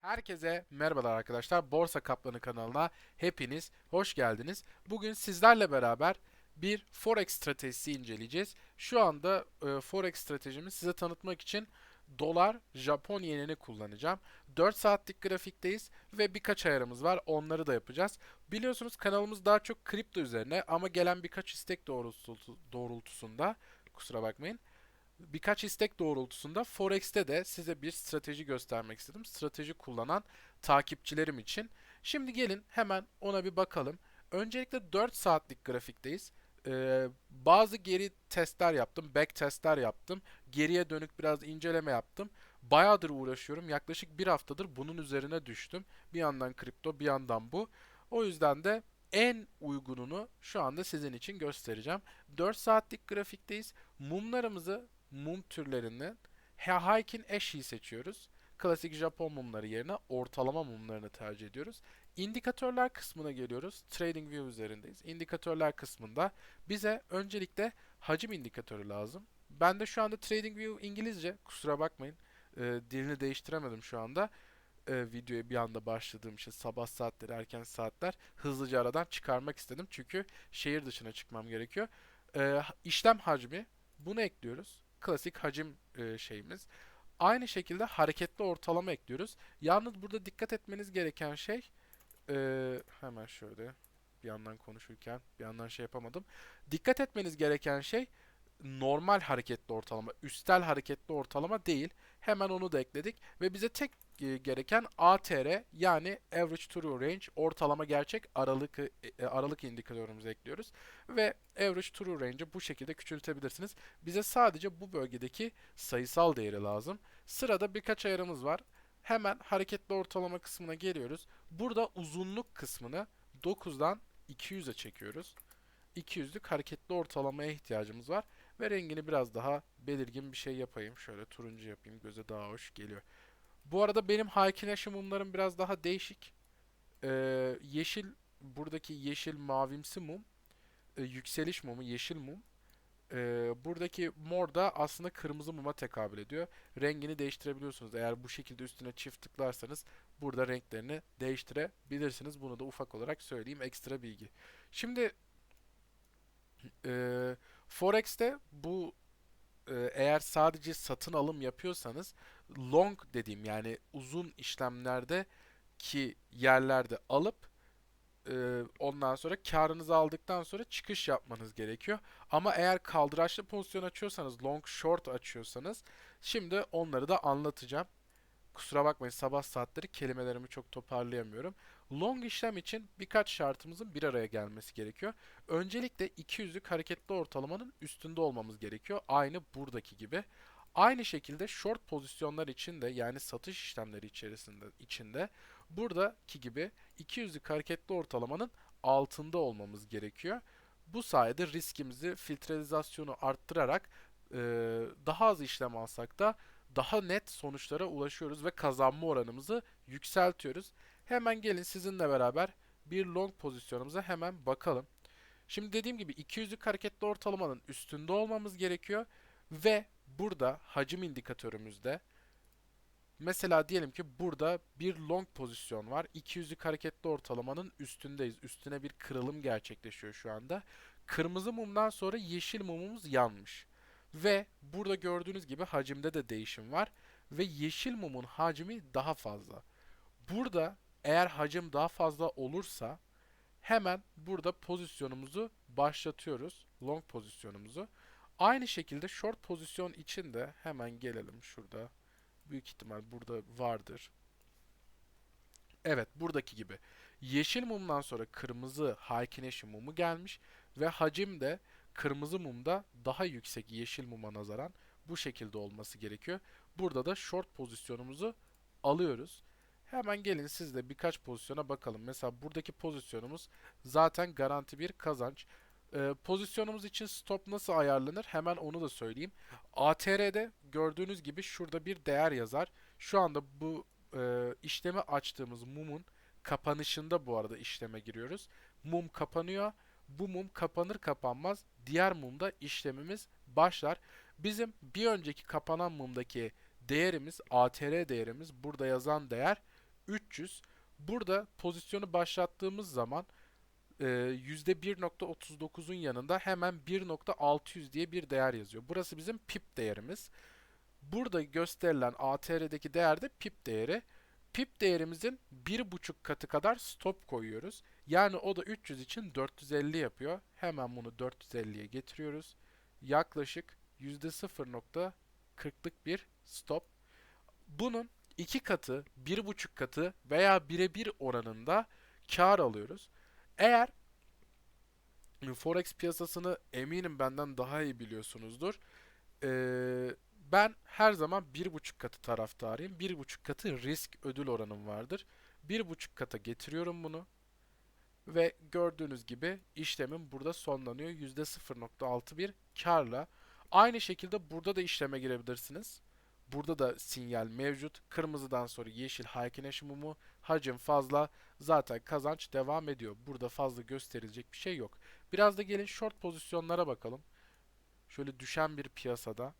Herkese merhabalar arkadaşlar. Borsa Kaplanı kanalına hepiniz hoş geldiniz. Bugün sizlerle beraber bir forex stratejisi inceleyeceğiz. Şu anda e, forex stratejimi size tanıtmak için dolar, Japon yenini kullanacağım. 4 saatlik grafikteyiz ve birkaç ayarımız var. Onları da yapacağız. Biliyorsunuz kanalımız daha çok kripto üzerine ama gelen birkaç istek doğrultusu, doğrultusunda kusura bakmayın birkaç istek doğrultusunda Forex'te de size bir strateji göstermek istedim. Strateji kullanan takipçilerim için. Şimdi gelin hemen ona bir bakalım. Öncelikle 4 saatlik grafikteyiz. Ee, bazı geri testler yaptım, back testler yaptım. Geriye dönük biraz inceleme yaptım. Bayağıdır uğraşıyorum. Yaklaşık bir haftadır bunun üzerine düştüm. Bir yandan kripto, bir yandan bu. O yüzden de en uygununu şu anda sizin için göstereceğim. 4 saatlik grafikteyiz. Mumlarımızı mum türlerinden Heikin Ashe'yi seçiyoruz. Klasik Japon mumları yerine ortalama mumlarını tercih ediyoruz. İndikatörler kısmına geliyoruz. Trading View üzerindeyiz. İndikatörler kısmında bize öncelikle hacim indikatörü lazım. Ben de şu anda Trading View İngilizce. Kusura bakmayın. E, dilini değiştiremedim şu anda. E, videoya bir anda başladığım için sabah saatleri, erken saatler hızlıca aradan çıkarmak istedim. Çünkü şehir dışına çıkmam gerekiyor. E, işlem hacmi bunu ekliyoruz klasik hacim e, şeyimiz. Aynı şekilde hareketli ortalama ekliyoruz. Yalnız burada dikkat etmeniz gereken şey e, hemen şöyle bir yandan konuşurken bir yandan şey yapamadım. Dikkat etmeniz gereken şey normal hareketli ortalama, üstel hareketli ortalama değil. Hemen onu da ekledik ve bize tek gereken ATR yani Average True Range ortalama gerçek aralık e, e, aralık indikatörümüzü ekliyoruz ve Average True Range'i bu şekilde küçültebilirsiniz. Bize sadece bu bölgedeki sayısal değeri lazım. Sırada birkaç ayarımız var. Hemen hareketli ortalama kısmına geliyoruz. Burada uzunluk kısmını 9'dan 200'e çekiyoruz. 200'lük hareketli ortalamaya ihtiyacımız var. Ve rengini biraz daha belirgin bir şey yapayım. Şöyle turuncu yapayım. Göze daha hoş geliyor. Bu arada benim Hakineşi mumlarım biraz daha değişik. Ee, yeşil, buradaki yeşil mavimsi mum. e, yükseliş mumu, yeşil mum. Ee, buradaki mor da aslında kırmızı muma tekabül ediyor. Rengini değiştirebiliyorsunuz. Eğer bu şekilde üstüne çift tıklarsanız burada renklerini değiştirebilirsiniz. Bunu da ufak olarak söyleyeyim. Ekstra bilgi. Şimdi e, Forex'te bu e, eğer sadece satın alım yapıyorsanız long dediğim yani uzun işlemlerde ki yerlerde alıp e, ondan sonra karınızı aldıktan sonra çıkış yapmanız gerekiyor. Ama eğer kaldıraçlı pozisyon açıyorsanız, long short açıyorsanız şimdi onları da anlatacağım. Kusura bakmayın sabah saatleri kelimelerimi çok toparlayamıyorum. Long işlem için birkaç şartımızın bir araya gelmesi gerekiyor. Öncelikle 200'lük hareketli ortalamanın üstünde olmamız gerekiyor. Aynı buradaki gibi. Aynı şekilde short pozisyonlar için de yani satış işlemleri içerisinde içinde buradaki gibi 200'lük hareketli ortalamanın altında olmamız gerekiyor. Bu sayede riskimizi filtrelizasyonu arttırarak e, daha az işlem alsak da daha net sonuçlara ulaşıyoruz ve kazanma oranımızı yükseltiyoruz. Hemen gelin sizinle beraber bir long pozisyonumuza hemen bakalım. Şimdi dediğim gibi 200'lük hareketli ortalamanın üstünde olmamız gerekiyor ve burada hacim indikatörümüzde mesela diyelim ki burada bir long pozisyon var. 200'lük hareketli ortalamanın üstündeyiz. Üstüne bir kırılım gerçekleşiyor şu anda. Kırmızı mumdan sonra yeşil mumumuz yanmış. Ve burada gördüğünüz gibi hacimde de değişim var. Ve yeşil mumun hacmi daha fazla. Burada eğer hacim daha fazla olursa hemen burada pozisyonumuzu başlatıyoruz. Long pozisyonumuzu. Aynı şekilde short pozisyon için de hemen gelelim şurada. Büyük ihtimal burada vardır. Evet buradaki gibi. Yeşil mumdan sonra kırmızı Hakineşi mumu gelmiş ve hacim de kırmızı mumda daha yüksek yeşil muma nazaran bu şekilde olması gerekiyor. Burada da short pozisyonumuzu alıyoruz. Hemen gelin sizle birkaç pozisyona bakalım. Mesela buradaki pozisyonumuz zaten garanti bir kazanç. Ee, pozisyonumuz için stop nasıl ayarlanır? Hemen onu da söyleyeyim. ATR'de gördüğünüz gibi şurada bir değer yazar. Şu anda bu e, işlemi açtığımız mumun kapanışında bu arada işleme giriyoruz. Mum kapanıyor. Bu mum kapanır kapanmaz diğer mumda işlemimiz başlar. Bizim bir önceki kapanan mumdaki değerimiz ATR değerimiz burada yazan değer 300. Burada pozisyonu başlattığımız zaman e, %1.39'un yanında hemen 1.600 diye bir değer yazıyor. Burası bizim pip değerimiz. Burada gösterilen ATR'deki değer de pip değeri. Pip değerimizin 1.5 katı kadar stop koyuyoruz. Yani o da 300 için 450 yapıyor. Hemen bunu 450'ye getiriyoruz. Yaklaşık %0.40'lık bir stop. Bunun 2 katı, 1.5 katı veya birebir oranında kar alıyoruz. Eğer Forex piyasasını eminim benden daha iyi biliyorsunuzdur. Ee, ben her zaman 1.5 katı taraftarıyım. 1.5 katı risk ödül oranım vardır. 1.5 kata getiriyorum bunu. Ve gördüğünüz gibi işlemim burada sonlanıyor. %0.61 karla. Aynı şekilde burada da işleme girebilirsiniz. Burada da sinyal mevcut. Kırmızıdan sonra yeşil Haykineş mumu. Hacim fazla. Zaten kazanç devam ediyor. Burada fazla gösterilecek bir şey yok. Biraz da gelin short pozisyonlara bakalım. Şöyle düşen bir piyasada.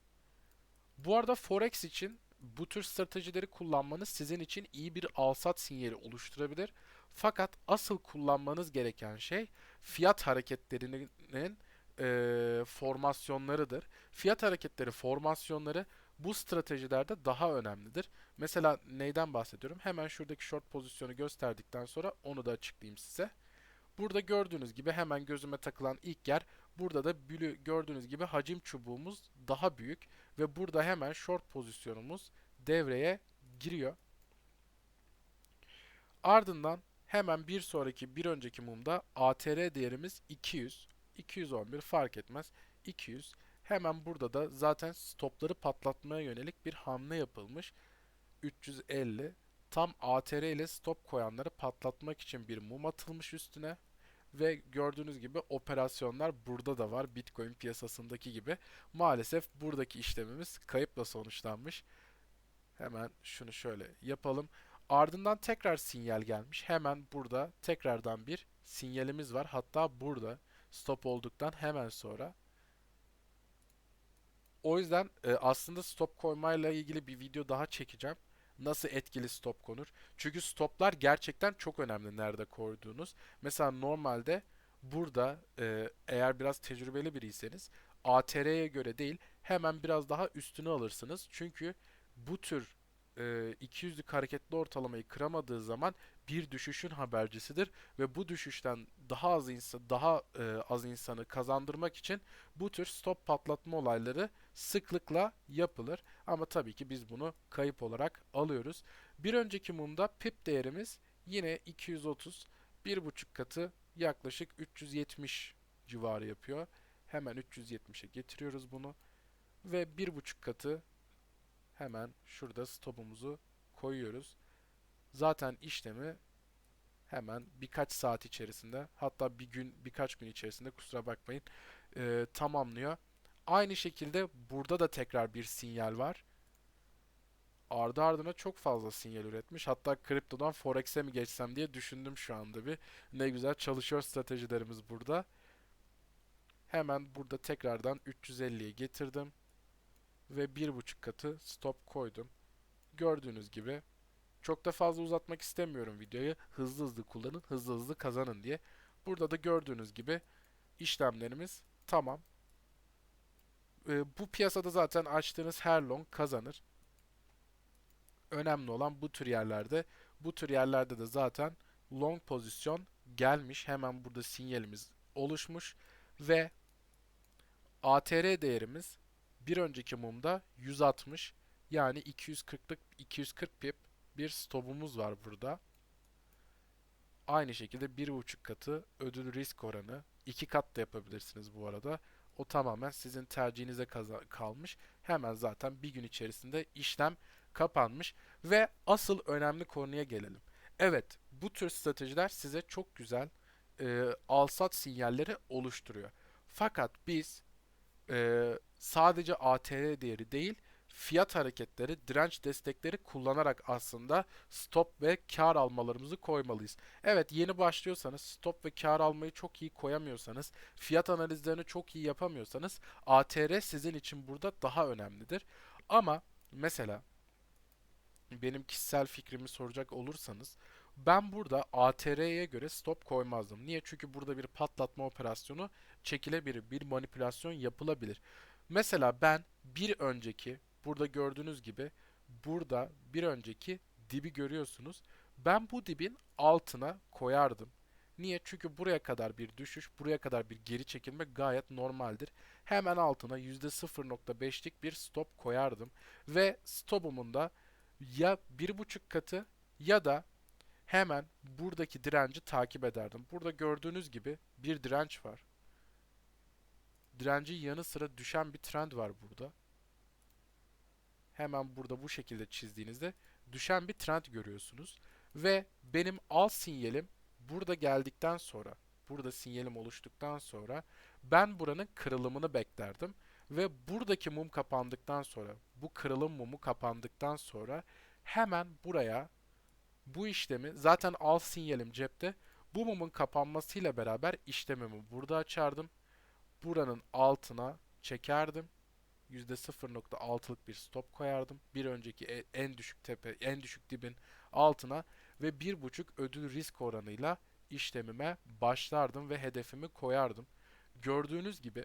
Bu arada Forex için bu tür stratejileri kullanmanız sizin için iyi bir alsat sinyali oluşturabilir. Fakat asıl kullanmanız gereken şey fiyat hareketlerinin e, formasyonlarıdır. Fiyat hareketleri formasyonları bu stratejilerde daha önemlidir. Mesela neyden bahsediyorum? Hemen şuradaki short pozisyonu gösterdikten sonra onu da açıklayayım size. Burada gördüğünüz gibi hemen gözüme takılan ilk yer burada da bülü gördüğünüz gibi hacim çubuğumuz daha büyük ve burada hemen short pozisyonumuz devreye giriyor. Ardından hemen bir sonraki bir önceki mumda ATR değerimiz 200. 211 fark etmez. 200. Hemen burada da zaten stopları patlatmaya yönelik bir hamle yapılmış. 350 tam ATR ile stop koyanları patlatmak için bir mum atılmış üstüne ve gördüğünüz gibi operasyonlar burada da var Bitcoin piyasasındaki gibi. Maalesef buradaki işlemimiz kayıpla sonuçlanmış. Hemen şunu şöyle yapalım. Ardından tekrar sinyal gelmiş. Hemen burada tekrardan bir sinyalimiz var. Hatta burada stop olduktan hemen sonra. O yüzden e, aslında stop koymayla ilgili bir video daha çekeceğim. Nasıl etkili stop konur? Çünkü stoplar gerçekten çok önemli nerede koyduğunuz. Mesela normalde burada e, eğer biraz tecrübeli biriyseniz ATR'ye göre değil hemen biraz daha üstünü alırsınız. Çünkü bu tür e, 200'lük hareketli ortalamayı kıramadığı zaman bir düşüşün habercisidir ve bu düşüşten daha az insan daha e, az insanı kazandırmak için bu tür stop patlatma olayları sıklıkla yapılır. Ama tabii ki biz bunu kayıp olarak alıyoruz. Bir önceki mumda pip değerimiz yine 230 1.5 katı yaklaşık 370 civarı yapıyor. Hemen 370'e getiriyoruz bunu ve 1.5 katı hemen şurada stopumuzu koyuyoruz. Zaten işlemi hemen birkaç saat içerisinde hatta bir gün birkaç gün içerisinde kusura bakmayın e, tamamlıyor. Aynı şekilde burada da tekrar bir sinyal var. Ardı ardına çok fazla sinyal üretmiş. Hatta kriptodan forex'e mi geçsem diye düşündüm şu anda bir. Ne güzel çalışıyor stratejilerimiz burada. Hemen burada tekrardan 350'ye getirdim. Ve bir buçuk katı stop koydum. Gördüğünüz gibi çok da fazla uzatmak istemiyorum videoyu. Hızlı hızlı kullanın, hızlı hızlı kazanın diye. Burada da gördüğünüz gibi işlemlerimiz tamam. Ee, bu piyasada zaten açtığınız her long kazanır. Önemli olan bu tür yerlerde. Bu tür yerlerde de zaten long pozisyon gelmiş. Hemen burada sinyalimiz oluşmuş ve ATR değerimiz bir önceki mumda 160 yani 240'lık 240 pip bir stopumuz var burada. Aynı şekilde 1.5 katı ödül risk oranı. 2 kat da yapabilirsiniz bu arada. O tamamen sizin tercihinize kalmış. Hemen zaten bir gün içerisinde işlem kapanmış. Ve asıl önemli konuya gelelim. Evet bu tür stratejiler size çok güzel e, al-sat sinyalleri oluşturuyor. Fakat biz e, sadece ATR değeri değil fiyat hareketleri, direnç destekleri kullanarak aslında stop ve kar almalarımızı koymalıyız. Evet yeni başlıyorsanız stop ve kar almayı çok iyi koyamıyorsanız, fiyat analizlerini çok iyi yapamıyorsanız ATR sizin için burada daha önemlidir. Ama mesela benim kişisel fikrimi soracak olursanız ben burada ATR'ye göre stop koymazdım. Niye? Çünkü burada bir patlatma operasyonu çekilebilir, bir manipülasyon yapılabilir. Mesela ben bir önceki burada gördüğünüz gibi burada bir önceki dibi görüyorsunuz. Ben bu dibin altına koyardım. Niye? Çünkü buraya kadar bir düşüş, buraya kadar bir geri çekilme gayet normaldir. Hemen altına %0.5'lik bir stop koyardım. Ve stopumun da ya bir buçuk katı ya da hemen buradaki direnci takip ederdim. Burada gördüğünüz gibi bir direnç var. Direncin yanı sıra düşen bir trend var burada. Hemen burada bu şekilde çizdiğinizde düşen bir trend görüyorsunuz. Ve benim al sinyalim burada geldikten sonra, burada sinyalim oluştuktan sonra ben buranın kırılımını beklerdim. Ve buradaki mum kapandıktan sonra, bu kırılım mumu kapandıktan sonra hemen buraya bu işlemi zaten al sinyalim cepte. Bu mumun kapanmasıyla beraber işlemimi burada açardım. Buranın altına çekerdim. %0.6'lık bir stop koyardım. Bir önceki e- en düşük tepe, en düşük dibin altına ve 1.5 ödül risk oranıyla işlemime başlardım ve hedefimi koyardım. Gördüğünüz gibi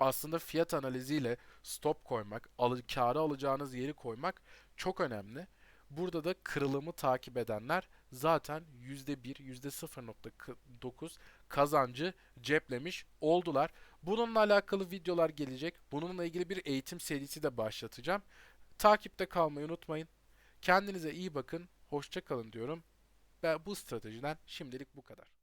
aslında fiyat analiziyle stop koymak, alı, kârı alacağınız yeri koymak çok önemli. Burada da kırılımı takip edenler zaten %1, %0.9 kazancı ceplemiş oldular. Bununla alakalı videolar gelecek. Bununla ilgili bir eğitim serisi de başlatacağım. Takipte kalmayı unutmayın. Kendinize iyi bakın. Hoşça kalın diyorum. Ve bu stratejiden şimdilik bu kadar.